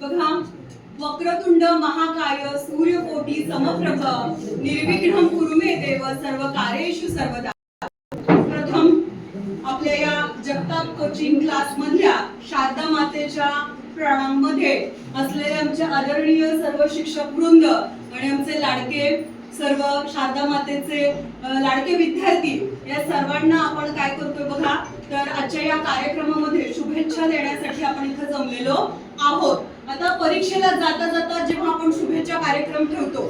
बघा वक्रतुंड महाकाय सूर्यकोटी समप्रभ निर्विघ्न कुरुमे देव सर्व कार्येषु सर्वदा. प्रथम आपल्या या जगताप कोचिंग क्लास मधल्या शारदा मातेच्या प्राणांमध्ये असलेले आमचे आदरणीय सर्व शिक्षक वृंद आणि आमचे लाडके सर्व शारदा मातेचे लाडके विद्यार्थी या सर्वांना आपण काय करतोय बघा तर आजच्या या कार्यक्रमामध्ये शुभेच्छा देण्यासाठी आपण इथं जमलेलो आहोत. आता परीक्षेला जाता जाता जेव्हा आपण शुभेच्छा कार्यक्रम ठेवतो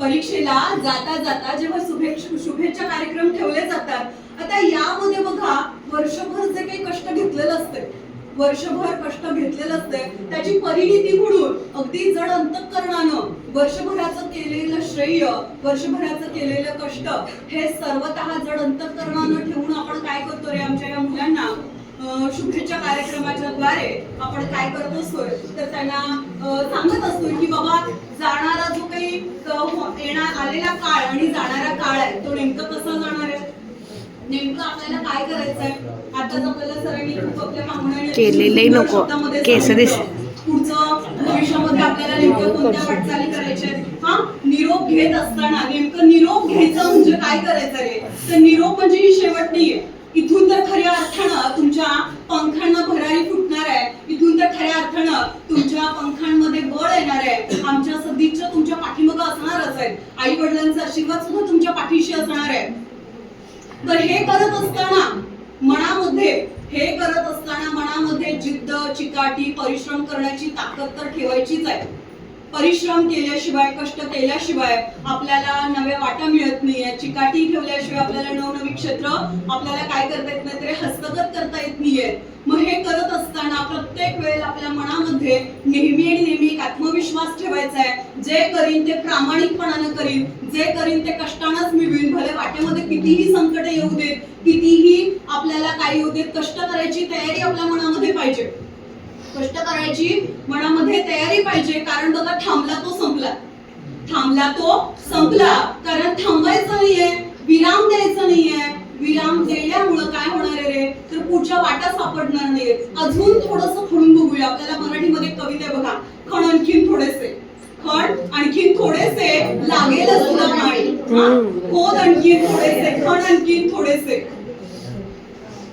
परीक्षेला जाता जाता जेव्हा शुभेच्छा शुभेच्छा कार्यक्रम ठेवले जातात आता यामध्ये बघा वर्षभर जे काही कष्ट घेतलेलं असतं वर्षभर कष्ट घेतलेलं असते त्याची परिणिती म्हणून अगदी जड अंतकरणानं वर्षभराचं केलेलं श्रेय वर्षभराचं केलेलं कष्ट हे सर्वतः जड अंतकरणानं ठेवून आपण काय करतो रे आमच्या या मुलांना? शुभेच्छा कार्यक्रमाच्या द्वारे आपण काय करत असतोय? तर त्यांना सांगत असतोय की बाबा जाणारा जो काही हो, येणार आलेला काळ आणि जाणारा काळ आहे तो नेमकं कसा जाणार आहे? नेमकं आपल्याला काय आताच आपल्याला सरांनी खूप आपल्या पाहुण्याने केलेलंही नको. केस. दिस- पुढचं भविष्यामध्ये आपल्याला नेमकं कोणत्या वाटचाली करायच्या आहेत? हा? निरोप घेत असताना नेमकं निरोप घ्यायचं म्हणजे काय करायचं रे? तर निरोप म्हणजे ही शेवट नाहीये. इथून तर खऱ्या अर्थानं तुमच्या पंखांना भरारी फुटणार आहे. इथून तर खऱ्या अर्थानं तुमच्या पंखांमध्ये बळ येणार आहे. आमच्या सदिच्छा तुमच्या पाठीमागं असणारच आहेत. आई वडिलांचा आशीर्वाद सुद्धा तुमच्या पाठीशी असणार आहे. तर हे करत असताना मनामध्ये हे करत असताना मनामध्ये जिद्द चिकाटी परिश्रम करण्याची ताकद तर ठेवायचीच आहे. परिश्रम केल्याशिवाय कष्ट केल्याशिवाय आपल्याला नव्या वाटा मिळत नाहीये. चिकाटी ठेवल्याशिवाय आपल्याला नवनवी क्षेत्र आपल्याला काय करता येत नाही तरी हस्तगत करता येत नाहीये. मग हे करत असताना प्रत्येक वेळेला आपल्या मनामध्ये नेहमी आणि नेहमी एक आत्मविश्वास ठेवायचा आहे. जे करीन ते प्रामाणिकपणानं करीन. जे करीन ते कष्टानंच मिळवीन. भले वाटेमध्ये कितीही संकट येऊ देत कितीही आपल्याला काय येऊ देत कष्ट करायची तयारी आपल्या मनामध्ये पाहिजे. कष्ट करायची मनामध्ये तयारी पाहिजे. कारण बघा थांबला तो संपला. थांबला तो संपला. कारण थांबायचं नाहीये. विराम द्यायचा नाहीये. विराम दिल्यामुळं काय होणार आहे रे? तर पुढच्या वाटा सापडणार नाहीये. अजून थोडस खणून बघूया. आपल्याला मराठीमध्ये कविता बघा. खण आणखीन थोडेसे. खण आणखीन थोडेसे. लागेलच तुला पाणी खोद आणखीन थोडेसे. खण आणखीन थोडेसे.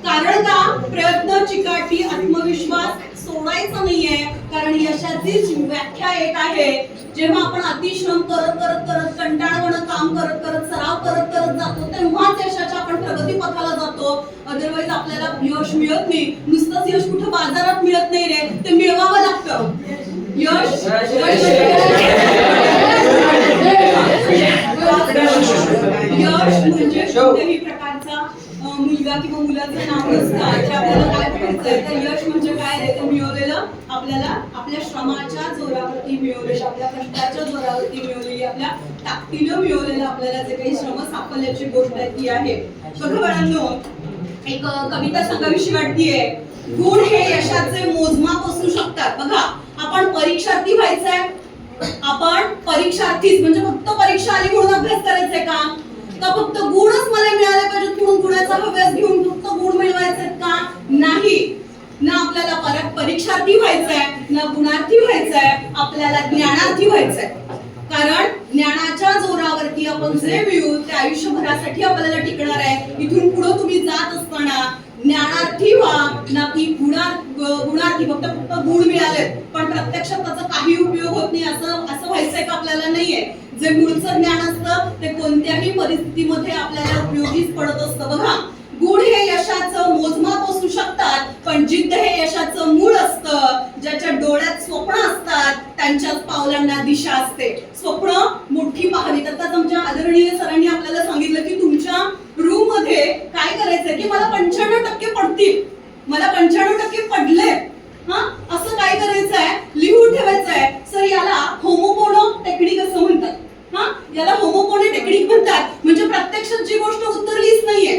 कारण का? प्रयत्न चिकाटी आत्मविश्वास सोडायचा नाहीये. कारण यशाचीच व्याख्या एक आहे जेव्हा आपण अतिश्रम करत करत करत कंटाळवाणं काम करत करत सराव करत करत जातो तेव्हाच यशाच्या आपण प्रगती पथाला जातो. अदरवाईज आपल्याला यश मिळत नाही. नुसतंच यश कुठं बाजारात मिळत नाही रे ते मिळवावं लागतं. यश? यश म्हणजे कोणत्याही प्रकारचा अं, मुलगा किंवा मुलाचं नाव नसतं ते आपल्याला काय करायचंय तर यश म्हणजे काय ते मिळवलेलं आपल्याला आपल्या श्रमाच्या जोरावरती मिळवलेलं आपल्या कष्टाच्या जोरावरती मिळवलेली आपल्या ताकदीनं मिळवलेलं आपल्याला जे काही श्रम साफल्याची गोष्ट आहे ती आहे. बघा बाळांनो एक कविता सांगावीशी वाटतीये. गुण हे यशाचे मोजमाप असू शकतात. बघा आपण परीक्षार्थी व्हायचंय. आपण परीक्षार्थीच म्हणजे फक्त परीक्षा आली म्हणून अभ्यास करायचंय का? का फक्त गुणच मला मिळाले पाहिजेत म्हणून गुणाचा अभ्यास घेऊन फक्त गुण मिळवायचे का? नाही. ना आपल्याला परत परीक्षार्थी व्हायचंय ना गुणार्थी व्हायचंय आपल्याला ज्ञानार्थी व्हायचंय. कारण ज्ञानाच्या जोरावरती आपण जे मिळू ते आयुष्यभरासाठी आपल्याला टिकणार आहे. इथून पुढे तुम्ही जात असताना ज्ञानार्थी व्हा ना की गुणा गुणार्थी. फक्त फक्त गुण मिळाले पण प्रत्यक्षात त्याचा काही उपयोग होत नाही. असं असं व्हायचंय का आपल्याला? नाहीये. जे मूळचं ज्ञान असतं ते कोणत्याही परिस्थितीमध्ये आपल्याला उपयोगीच पडत असतं. बघा गुण हे यशाचं मोजमाप असू शकतात पण जिद्द हे यशाचं मूळ असतं. ज्याच्या डोळ्यात स्वप्न असतात त्यांच्याच पावलांना दिशा असते. स्वप्न मोठी पाहावी तर तुमच्या आदरणीय सरांनी आपल्याला सांगितलं की तुमच्या रूममध्ये काय करायचंय की मला पंच्याण्णव टक्के पडतील. मला पंच्याण्णव टक्के पडले हा? असं काय करायचंय? लिहून ठेवायचंय. सर याला होमोपोनो टेक्निक असं म्हणतात. हा? याला होमोपोने टेक्निक म्हणतात म्हणजे प्रत्यक्षात जी गोष्ट उतरलीच नाहीये.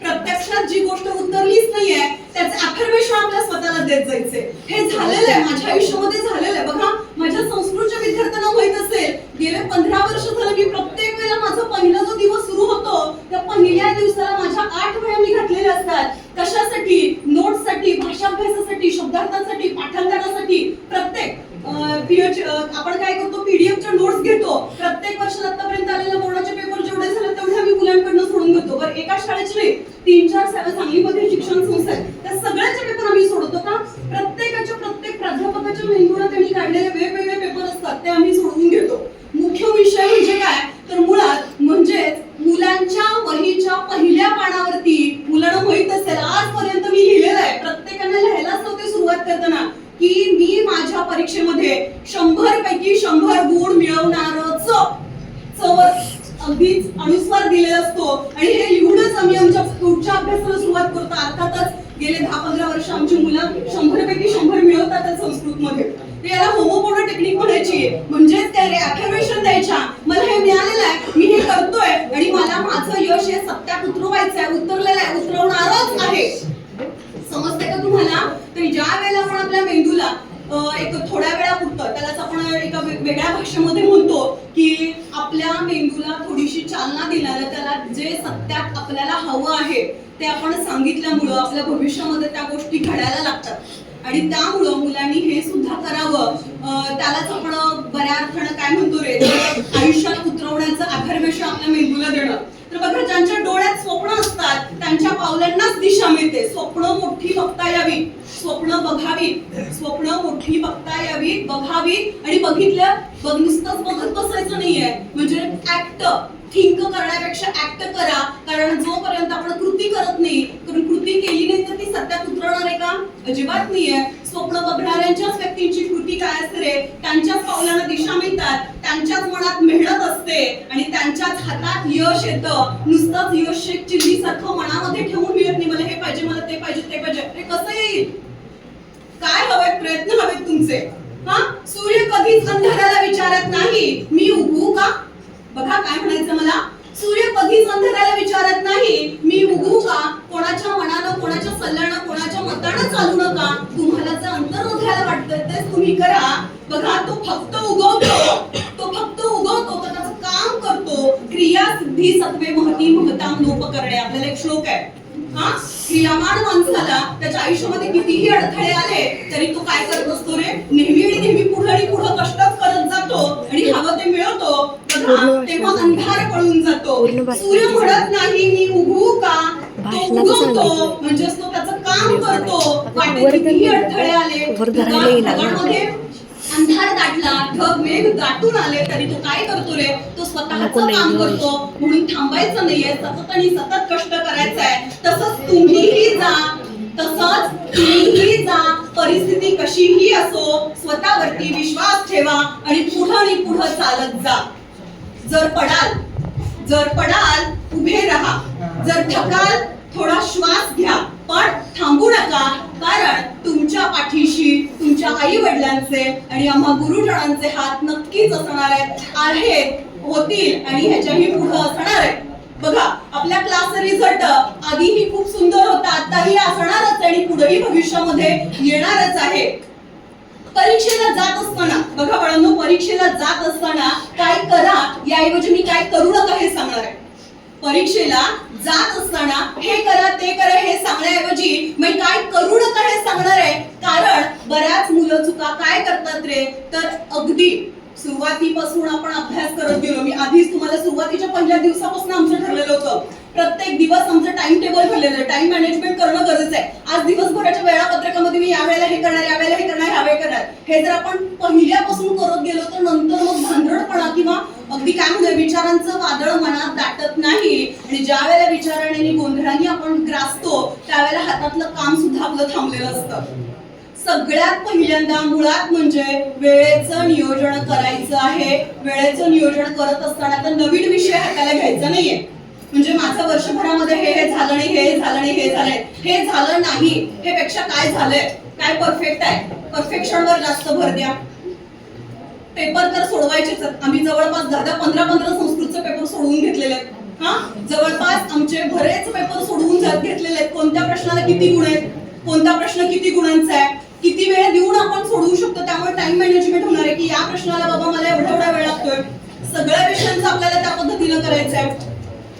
प्रत्यक्षात जी गोष्ट उतरलीच नाहीये त्याचे अफर्मेशन आपल्या स्वतःला देत जायचे. हे झालेलं आहे. माझ्या आयुष्यामध्ये झालेलं आहे बघा माझ्या संस्कृतच्या विद्यार्थ्यांना माहीत असेल गेले पंधरा वर्ष झालं की प्रत्येक वेळेला माझा पहिला जो दिवस सुरू होतो त्या पहिल्या दिवसाला माझ्या आठ वेळा मी घातलेल्या असतात कशासाठी नोट्स वाचनासाठी भाषाभ्यासासाठी शब्दार्थासाठी पाठांतरासाठी प्रत्येक अं, PH, आपण काय करतो? पीडीएफच्या नोट्स घेतो. प्रत्येक वर्षात आतापर्यंत आलेल्या बोर्डाचे पेपर जेवढे झाले तेवढे आम्ही मुलांकडनं सोडून घेतो. बरं एका शाळेचे नाही तीन चार सांगलीमध्ये शिक्षण संस्था आहेत. त्या सगळ्याचे पेपर आम्ही सोडतो का? प्रत्येकाच्या प्रत्येक प्राध्यापकाच्या मेंदूला त्यांनी काढलेले वेगवेगळे पेपर असतात ते आम्ही सोडून घेतो. मुख्य विषय म्हणजे काय? तर मुळात म्हणजेच मुलांच्या वहीच्या पहिल्या पानावरती मुलांना माहीत असेल. आजपर्यंत मी लिहिलेलं आहे. प्रत्येकाने लिहायलाच नव्हते सुरुवात करताना की मी माझ्या परीक्षेमध्ये शंभर पैकी शंभर गुण मिळवणारच चवर अगदीच अनुस्वार दिलेला असतो. आणि हे लिहूनच आम्ही आमच्या पुढच्या अभ्यासाला सुरुवात करतो. अर्थातच गेले दहा पंधरा वर्ष आमची मुलं शंभर पैकी शंभर मिळवतात संस्कृत मध्ये याला होमोपोडो टेक्निक म्हणायची म्हणजेच त्या रे द्यायच्या मला हे मिळालेलं आहे. मी हे करतोय. आणि मला माझं यश हे सत्यात उतरवायचं आहे. उतरलेलं आहे. उतरवणारच आहे. समजते का तुम्हाला? तर ज्या वेळेला आपण आपल्या मेंदूला एक थोड्या वेळा पुरतं त्यालाच आपण एका वे- वेगळ्या भाषेमध्ये म्हणतो की आपल्या मेंदूला थोडीशी चालना दिल्याला त्याला जे सत्यात आपल्याला हवं आहे ते आपण सांगितल्यामुळं आपल्या भविष्यामध्ये त्या गोष्टी घडायला लागतात. आणि त्यामुळं मुलांनी हे सुद्धा करावं. त्यालाच आपण बऱ्या अर्थानं काय म्हणतो रे आयुष्यात उतरवण्याचं अफर्मेशन आपल्या मेंदूला देणं. तर बघा ज्यांच्या डोळ्यात स्वप्न असतात त्यांच्या पावलांनाच दिशा मिळते. स्वप्न मोठी बघता यावी स्वप्न बघावी. स्वप्न मोठी बघता यावी बघावी आणि बघितलं बघ नुसतंच बघत बसायचं नाहीये. म्हणजे ऍक्ट थिंक करण्यापेक्षा ऍक्ट करा. कारण जोपर्यंत आपण कृती करत नाही कारण कृती केली नाही तर ती सत्यात उतरणार आहे का? अजिबात नाहीये. स्वप्न बघणाऱ्यांच्याच व्यक्तींची कृती काय असते रे? त्यांच्याच पावलांना दिशा मिळतात त्यांच्याच मनात मेहनत असते आणि त्यांच्याच हातात यश येतं. नुसतंच यश एक चिल्ली सारखं मनामध्ये ठेवून मिळत नाही. मला हे पाहिजे मला ते पाहिजे ते पाहिजे. हे कसं येईल? काय हवेत प्रयत्न हवेत तुमचे. हा? सूर्य कधीच अंधाराला विचारत नाही. मी उगवू का? बघा काय म्हणायचं मला. सूर्य कधीच अंधाराला विचारत नाही. मिळवतो तेव्हा अंधार पळून जातो. सूर्य म्हणत नाही मी उगवू का? तो उगवतो सांगितलं. म्हणजे तो त्याचं काम करतो. वाटेत कितीही अडथळे आले. ढगांमध्ये अंधार दाटला ढग मेघ दाटून आले तरी तो काय करतो रे? तो स्वतःच काम. करतो. म्हणून थांबायचं नाहीये. सतत आणि सतत कष्ट करायचं आहे तसंच तुम्हीही जा. तसंच तुम्हीही जा परिस्थिती कशीही असो स्वतःवरती विश्वास ठेवा आणि पुढं आणि पुढं चालत जा. जर पडाल जर पडाल उभे राहा. जर थकाल थोडा श्वास घ्या. पण थांबू नका कारण तुमच्या पाठीशी तुमच्या आई वडिलांचे आणि आम्हा गुरुजनांचे हात नक्कीच असणार आहेत होतील आणि ह्याच्याही पुढं असणार आहे बघा आपल्या क्लास रिझल्ट आधी आताही असणारच आणि पुढेही भविष्यामध्ये येणारच आहे. परीक्षेला जात असताना बघा बाळांनो परीक्षेला जात असताना काय करा याऐवजी मी काय करू नका हे सांगणार आहे. परीक्षेला जात असताना हे करा ते करा हे सांगण्याऐवजी मी काय करू नका हे सांगणार आहे. कारण बऱ्याच मुलं चुका काय करतात रे? तर अगदी सुरुवातीपासून आपण अभ्यास करत गेलो. मी आधीच तुम्हाला सुरुवातीच्या पहिल्या दिवसापासून आमचं ठरलेलं होतं. प्रत्येक दिवस आमचं टाइम टेबल ठरलेलं आहे. टाइम मॅनेजमेंट करणं गरजेचं आहे. आज दिवसभराच्या वेळापत्रकामध्ये मी यावेळेला हे करणार या वेळेला हे करणार यावेळे करणार. हे जर आपण पहिल्यापासून करत गेलो तर नंतर मग भांदडपणा किंवा अगदी काय म्हणजे विचारांचं वादळ मनात दाटत नाही. आणि ज्या वेळेला विचाराने आणि गोंधळाने आपण ग्रासतो त्यावेळेला हातातलं काम सुद्धा आपलं थांबलेलं असतं. सगळ्यात पहिल्यांदा मुळात म्हणजे वेळेचं नियोजन करायचं आहे. वेळेचं नियोजन करत असताना तर नवीन विषय हाताला घ्यायचा नाहीये. म्हणजे माझं वर्षभरामध्ये हे हे झालं नाही हे झालं नाही हे झालंय. हे झालं नाही हे पेक्षा काय झालंय? काय परफेक्ट आहे? परफेक्शनवर जास्त भर द्या. पेपर तर सोडवायचेच आम्ही जवळपास दहा दहा पंधरा पंधरा संस्कृतचे पेपर सोडवून घेतलेले आहेत. हा? जवळपास आमचे बरेच पेपर सोडवून जात घेतलेले आहेत. कोणत्या प्रश्नाला किती गुण आहेत? कोणता प्रश्न किती गुणांचा आहे? किती वेळ देऊन आपण सोडवू शकतो? त्यामुळे टाइम मॅनेजमेंट होणार आहे. की या प्रश्नाला बाबा मला एवढा एवढा वेळ लागतोय. सगळ्या विषयांचं आपल्याला त्या पद्धतीनं करायचं आहे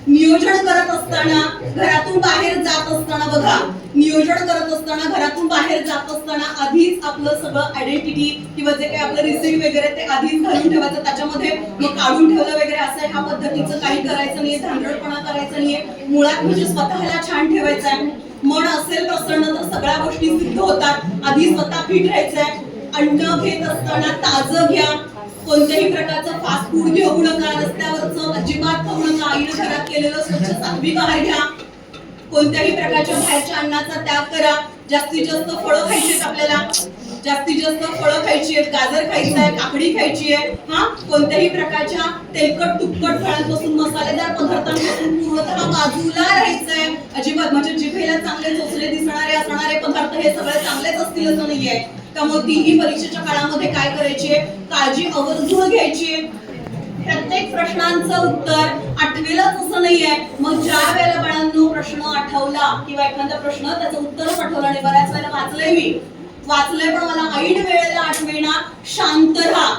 नियोजन करत असताना घरातून बाहेर जात असताना बघा नियोजन करत असताना घरातून बाहेर जात असताना आधीच आपलं सगळं आयडेंटिटी किंवा जे काही आपलं रिसिव्ह वगैरे ते आधीच घालून ठेवायचं. त्याच्यामध्ये मग काढून ठेवलं वगैरे असं ह्या पद्धतीचं काही करायचं नाहीये धांदळपणा करायचं नाहीये. मुळात म्हणजे स्वतःला छान ठेवायचं आहे. मन असेल प्रसन्न तर सगळ्या गोष्टी सिद्ध होतात. आधी स्वतः फिट राहायचंय अन्न घेत असताना ताजं घ्या. कोणत्याही प्रकारचं फास्ट फूड घेऊ नका रस्त्यावरचं अजिबात खाऊ नका आईनं घरात केलेलं स्वच्छ सात्विक बाहेर घ्या. कोणत्याही प्रकारच्या बाहेरच्या अन्नाचा त्याग करा. जास्तीत जास्त फळं खायची आहेत आपल्याला. जास्तीत जास्त फळं खायची आहेत गाजर खायचं आहे काकडी खायची आहे. हा? कोणत्याही प्रकारच्या तेलकट तुपकट फळांपासून मसालेदार पदार्थांपासून पूर्णतः बाजूला राहायचंय. अजिबात. म्हणजे जिभेला चांगले चोचले दिसणारे असणारे पदार्थ हे सगळे चांगलेच असतील असं नाहीये. त्यामुळे तीही परीक्षेच्या काळामध्ये काय करायची? काळजी आवर्जून घ्यायची. प्रत्येक प्रश्नांचं उत्तर आठवेलच असं नाहीये. मग ज्या वेळेला बाळांनो प्रश्न आठवला किंवा एखादा प्रश्न त्याचं उत्तर पाठवलं आणि बऱ्याच वेळेला वाचलंय मी. वाचलंय पण मला ऐन वेळेला आठवेना शांत राहा.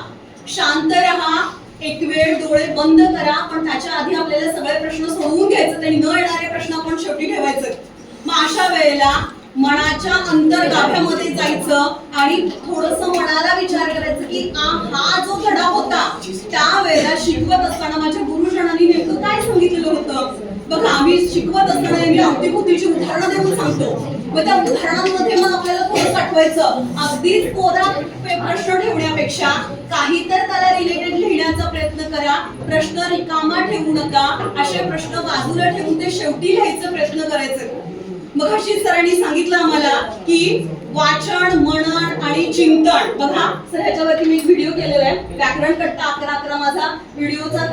शांत राहा एक वेळ डोळे बंद करा पण त्याच्या आधी आपल्याला सगळे प्रश्न सोडवून घ्यायचे. आणि न येणारे प्रश्न आपण शेवटी ठेवायचे. मग अशा वेळेला मनाच्या अंतर्गाभ्यामध्ये जायचं आणि थोडस मनाला विचार करायचं की हा जो धडा होता त्यावेळेला शिकवत असताना माझ्या गुरुजनांनी नेमकं काय सांगितलेलं होतं? बघा आम्ही शिकवत असताना मी अवतीभूतीची उदाहरणं देऊन सांगतो. मग त्या उदाहरणांमध्ये मग आपल्याला थोडं पाठवायचं अगदीच कोरा प्रश्न ठेवण्यापेक्षा काही तर त्याला रिलेटेड लिहिण्याचा प्रयत्न करा प्रश्न रिकामा ठेवू नका असे प्रश्न बाजूला ठेवून ते शेवटी लिहायचा प्रयत्न करायचे. मग अशी सरांनी सांगितलं आम्हाला की वाचन मनन आणि चिंतन. बघा सर ह्याच्यावरती मी एक व्हिडिओ केलेला आहे. व्याकरण कट्टा अकरा अकरा माझा व्हिडिओचा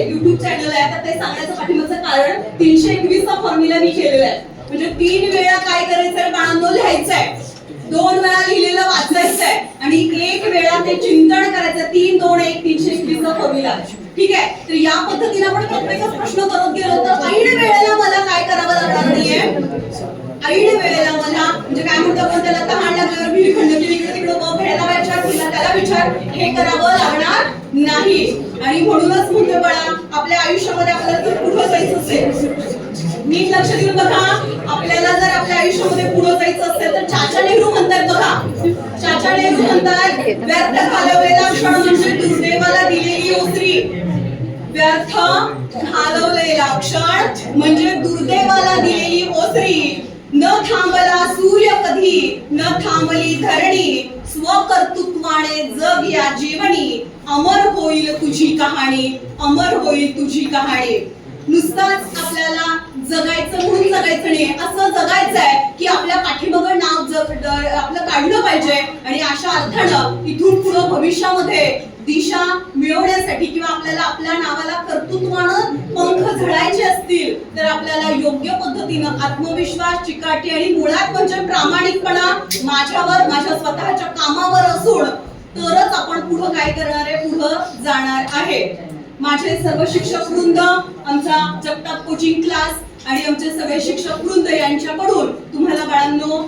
युट्यूब चॅनल आहे. तर ते सांगण्याचं पाठिंबाचं कारण तीनशे एकवीस चा फॉर्म्युला मी केलेला आहे. म्हणजे तीन वेळा काय करायचंय बाळांनो? लिहायचंय. दोन वेळा लिहिलेलं वाचायचंय. आणि एक वेळा ते चिंतन करायचं तीन दोन एक तीनशे एकवीस चा फॉर्म्युला ठीक आहे? तर या पद्धतीने आपण प्रत्येकच प्रश्न करत गेलो तर ऐन वेळेला मला काय करावं लागणार नाहीये? ऐन वेळेला मला म्हणजे काय म्हणतो आपण त्याला तहान लागल्यावर विहिरी खंडकी इकडे तिकडे बघ भेटायला विचार तिला त्याला विचार हे करावं लागणार नाही. आणि म्हणूनच म्हणतो बाळा आपल्या आयुष्यामध्ये आपल्याला जर पुढे जायचं असेल. नीट लक्ष देऊन बघा. आपल्याला जर आपल्या आयुष्यामध्ये पुढे जायचं असेल तर चाचा नेहरू म्हणतात बघा. चाचा नेहरू म्हणतात व्यर्थ घालवलेला क्षण म्हणजे दुर्दैवाला दिलेली ओसरी. व्यर्थ घालवलेला क्षण म्हणजे दुर्दैवाला दिलेली ओसरी. न थांबला सूर्य कधी न थांबली धरणी. स्वकर्तृत्वाने जग या जीवनी. अमर होईल तुझी कहाणी अमर होईल तुझी कहाणी. नुसताच आपल्याला जगायचं म्हणून जगायचं नाही असं जगायचं आहे की आपल्या पाठीमागं नाव जग आपलं काढलं पाहिजे आणि अशा अर्थानं इथून पुढं भविष्यामध्ये दिशा मिळवण्यासाठी किंवा आपल्याला आपल्या नावाला कर्तृत्वानं पंख झडायचे असतील तर आपल्याला योग्य पद्धतीनं आत्मविश्वास चिकाटी आणि मुळात म्हणजे प्रामाणिकपणा माझ्यावर माझ्या स्वतःच्या कामावर असून तरच आपण पुढं काय करणार आहे पुढं जाणार आहे. माझे सर्व शिक्षक वृंद आमचा जगताप कोचिंग क्लास आणि आमचे सगळे शिक्षक वृंद यांच्याकडून तुम्हाला बाळांनो